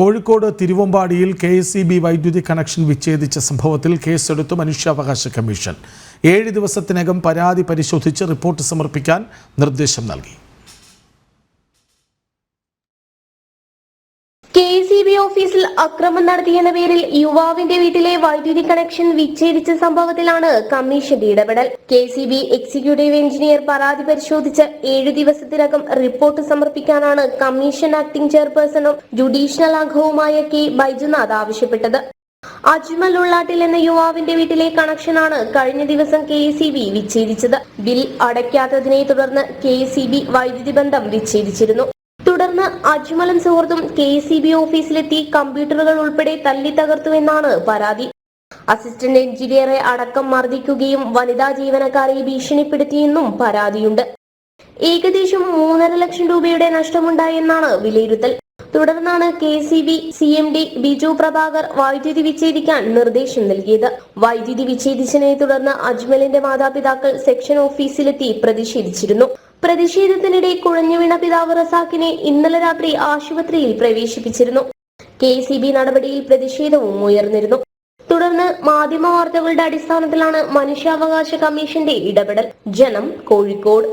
കോഴിക്കോട് തിരുവമ്പാടിയിൽ K S E B വൈദ്യുതി connection വിച്ഛേദിച്ച സംഭവത്തിൽ കേസെടുത്തു മനുഷ്യാവകാശ കമ്മീഷൻ. ഏഴ് ദിവസത്തിനകം പരാതി പരിശോധിച്ച് റിപ്പോർട്ട് സമർപ്പിക്കാൻ നിർദ്ദേശം നൽകി. കെ സി ബി ഓഫീസിൽ അക്രമം നടത്തിയെന്ന പേരിൽ യുവാവിന്റെ വീട്ടിലെ വൈദ്യുതി കണക്ഷൻ വിച്ഛേദിച്ച സംഭവത്തിലാണ് കമ്മീഷന്റെ ഇടപെടൽ. K C B executive engineer പരാതി പരിശോധിച്ച് ഏഴു ദിവസത്തിനകം റിപ്പോർട്ട് സമർപ്പിക്കാനാണ് കമ്മീഷൻ ആക്ടിംഗ് ചെയർപേഴ്സണും ജുഡീഷ്യൽ അംഗവുമായ കെ ബൈജുനാഥ് ആവശ്യപ്പെട്ടത്. അജ്മൽ ഉള്ളാട്ടിൽ എന്ന യുവാവിന്റെ വീട്ടിലെ കണക്ഷനാണ് കഴിഞ്ഞ ദിവസം കെ സി ബി വിച്ഛേദിച്ചത്. ബിൽ അടയ്ക്കാത്തതിനെ തുടർന്ന് കെ സി ബി വൈദ്യുതി ബന്ധം വിച്ഛേദിച്ചിരുന്നു. തുടർന്ന് അജ്മലും സുഹൃത്തും കെ സി ബി ഓഫീസിലെത്തി കമ്പ്യൂട്ടറുകൾ ഉൾപ്പെടെ തല്ലി തകർത്തുവെന്നാണ് പരാതി. അസിസ്റ്റന്റ് എഞ്ചിനീയറെ അടക്കം മർദ്ദിക്കുകയും വനിതാ ജീവനക്കാരെ ഭീഷണിപ്പെടുത്തിയെന്നും പരാതിയുണ്ട്. ഏകദേശം മൂന്നര ലക്ഷം രൂപയുടെ നഷ്ടമുണ്ടായെന്നാണ് വിലയിരുത്തൽ. തുടർന്നാണ് K C B C M D Biju Prabhakar വൈദ്യുതി വിച്ഛേദിക്കാൻ നിർദ്ദേശം നൽകിയത്. വൈദ്യുതി വിച്ഛേദിച്ചതിനെ തുടർന്ന് അജ്മലിന്റെ മാതാപിതാക്കൾ സെക്ഷൻ ഓഫീസിലെത്തി പ്രതിഷേധിച്ചിരുന്നു. പ്രതിഷേധത്തിനിടെ കുഴഞ്ഞുവീണ പിതാവ് റസാഖിനെ ഇന്നലെ രാത്രി ആശുപത്രിയിൽ പ്രവേശിപ്പിച്ചിരുന്നു. കെ സി ബി നടപടിയിൽ പ്രതിഷേധവും ഉയർന്നിരുന്നു. തുടർന്ന് മാധ്യമ വാർത്തകളുടെ അടിസ്ഥാനത്തിലാണ് മനുഷ്യാവകാശ കമ്മീഷന്റെ ഇടപെടൽ. ജനം കോഴിക്കോട്